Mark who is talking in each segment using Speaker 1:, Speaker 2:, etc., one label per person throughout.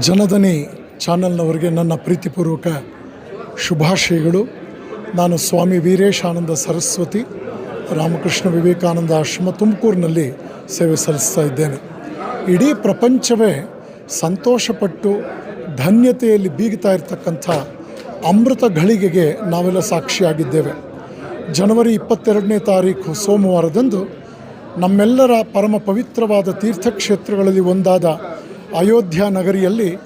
Speaker 1: ಜನಧನಿ ಚಾನಲ್ನವರಿಗೆ ನನ್ನ ಪ್ರೀತಿಪೂರ್ವಕ ಶುಭಾಶಯಗಳು. ನಾನು ಸ್ವಾಮಿ ವೀರೇಶಾನಂದ ಸರಸ್ವತಿ, ರಾಮಕೃಷ್ಣ ವಿವೇಕಾನಂದ ಆಶ್ರಮ ತುಮಕೂರಿನಲ್ಲಿ ಸೇವೆ ಸಲ್ಲಿಸ್ತಾ ಇದ್ದೇನೆ. ಇಡೀ ಪ್ರಪಂಚವೇ ಸಂತೋಷಪಟ್ಟು ಧನ್ಯತೆಯಲ್ಲಿ ಬೀಗ್ತಾ ಇರತಕ್ಕಂಥ ಅಮೃತ ಘಳಿಗೆಗೆ ನಾವೆಲ್ಲ ಸಾಕ್ಷಿಯಾಗಿದ್ದೇವೆ. ಜನವರಿ ಇಪ್ಪತ್ತೆರಡನೇ ತಾರೀಕು ಸೋಮವಾರದಂದು ನಮ್ಮೆಲ್ಲರ ಪರಮ ಪವಿತ್ರವಾದ ತೀರ್ಥಕ್ಷೇತ್ರಗಳಲ್ಲಿ ಒಂದಾದ ಅಯೋಧ್ಯ ನಗರಿಯಲ್ಲಿ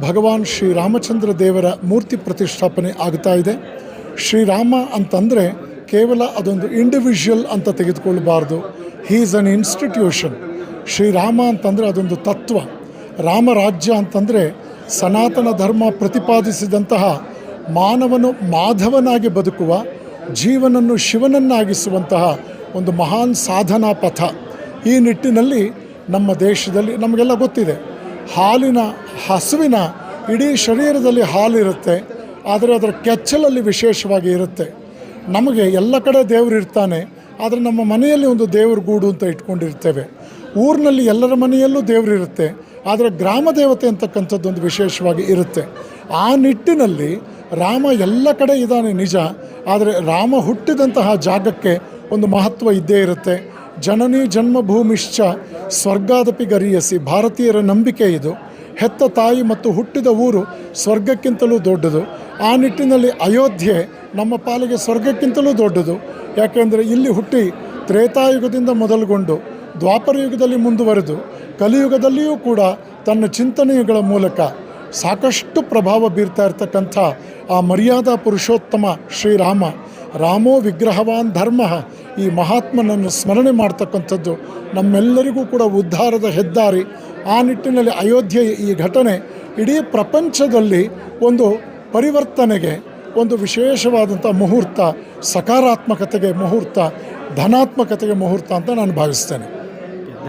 Speaker 1: ಭಗವಾನ್ ಶ್ರೀರಾಮಚಂದ್ರ ದೇವರ ಮೂರ್ತಿ ಪ್ರತಿಷ್ಠಾಪನೆ ಆಗ್ತಾ ಇದೆ. ಶ್ರೀರಾಮ ಅಂತಂದರೆ ಕೇವಲ ಅದೊಂದು ಇಂಡಿವಿಜುವಲ್ ಅಂತ ತೆಗೆದುಕೊಳ್ಳಬಾರ್ದು he is an institution Shrirama ಅಂತಂದರೆ ಅದೊಂದು ತತ್ವ. ರಾಮರಾಜ್ಯ ಅಂತಂದರೆ ಸನಾತನ ಧರ್ಮ ಪ್ರತಿಪಾದಿಸಿದಂತಹ ಮಾನವನು ಮಾಧವನಾಗಿ ಬದುಕುವ, ಜೀವನನ್ನು ಶಿವನನ್ನಾಗಿಸುವಂತಹ ಒಂದು ಮಹಾನ್ ಸಾಧನಾ ಪಥ. ಈ ನಿಟ್ಟಿನಲ್ಲಿ ನಮ್ಮ ದೇಶದಲ್ಲಿ ನಮಗೆಲ್ಲ ಗೊತ್ತಿದೆ. ಹಾಲಿನ ಹಸುವಿನ ಇಡೀ ಶರೀರದಲ್ಲಿ ಹಾಲಿರುತ್ತೆ, ಆದರೆ ಅದರ ಕೆಚ್ಚಲಲ್ಲಿ ವಿಶೇಷವಾಗಿ ಇರುತ್ತೆ. ನಮಗೆ ಎಲ್ಲ ಕಡೆ ದೇವರು ಇರ್ತಾನೆ, ಆದರೆ ನಮ್ಮ ಮನೆಯಲ್ಲಿ ಒಂದು ದೇವ್ರ ಗೂಡು ಅಂತ ಇಟ್ಕೊಂಡಿರ್ತೇವೆ. ಊರಿನಲ್ಲಿ ಎಲ್ಲರ ಮನೆಯಲ್ಲೂ ದೇವರಿರುತ್ತೆ ಆದರೆ ಗ್ರಾಮ ದೇವತೆ ಅಂತಕ್ಕಂಥದ್ದು ಒಂದು ವಿಶೇಷವಾಗಿ ಇರುತ್ತೆ. ಆ ನಿಟ್ಟಿನಲ್ಲಿ ರಾಮ ಎಲ್ಲ ಕಡೆ ಇದ್ದಾನೆ ನಿಜ, ಆದರೆ ರಾಮ ಹುಟ್ಟಿದಂತಹ ಜಾಗಕ್ಕೆ ಒಂದು ಮಹತ್ವ ಇದ್ದೇ ಇರುತ್ತೆ. ಜನನಿ ಜನ್ಮಭೂಮಿಶ್ಚ ಸ್ವರ್ಗಾದಪಿ ಗರಿಯಸಿ ಭಾರತೀಯರ ನಂಬಿಕೆ ಇದು. ಹೆತ್ತ ತಾಯಿ ಮತ್ತು ಹುಟ್ಟಿದ ಊರು ಸ್ವರ್ಗಕ್ಕಿಂತಲೂ ದೊಡ್ಡದು. ಆ ನಿಟ್ಟಿನಲ್ಲಿ ಅಯೋಧ್ಯೆ ನಮ್ಮ ಪಾಲಿಗೆ ಸ್ವರ್ಗಕ್ಕಿಂತಲೂ ದೊಡ್ಡದು. ಯಾಕೆಂದರೆ ಇಲ್ಲಿ ಹುಟ್ಟಿ ತ್ರೇತಾಯುಗದಿಂದ ಮೊದಲುಗೊಂಡು ದ್ವಾಪರ ಯುಗದಲ್ಲಿ ಮುಂದುವರೆದು ಕಲಿಯುಗದಲ್ಲಿಯೂ ಕೂಡ ತನ್ನ ಚಿಂತನೆಗಳ ಮೂಲಕ ಸಾಕಷ್ಟು ಪ್ರಭಾವ ಬೀರ್ತಾ ಇರ್ತಕ್ಕಂಥ ಆ ಮರ್ಯಾದಾ ಪುರುಷೋತ್ತಮ ಶ್ರೀರಾಮ, ರಾಮೋ ವಿಗ್ರಹವಾನ್ ಧರ್ಮ ಈ ಮಹಾತ್ಮನನ್ನು ಸ್ಮರಣೆ ಮಾಡ್ತಕ್ಕಂಥದ್ದು ನಮ್ಮೆಲ್ಲರಿಗೂ ಕೂಡ ಉದ್ಧಾರದ ಹೆದ್ದಾರಿ. ಆ ನಿಟ್ಟಿನಲ್ಲಿ ಅಯೋಧ್ಯೆ ಈ ಘಟನೆ ಇಡೀ ಪ್ರಪಂಚದಲ್ಲಿ ಒಂದು ಪರಿವರ್ತನೆಗೆ, ಒಂದು ವಿಶೇಷವಾದಂಥ ಮುಹೂರ್ತ, ಸಕಾರಾತ್ಮಕತೆಗೆ ಮುಹೂರ್ತ, ಧನಾತ್ಮಕತೆಗೆ ಮುಹೂರ್ತ ಅಂತ ನಾನು ಭಾವಿಸ್ತೇನೆ.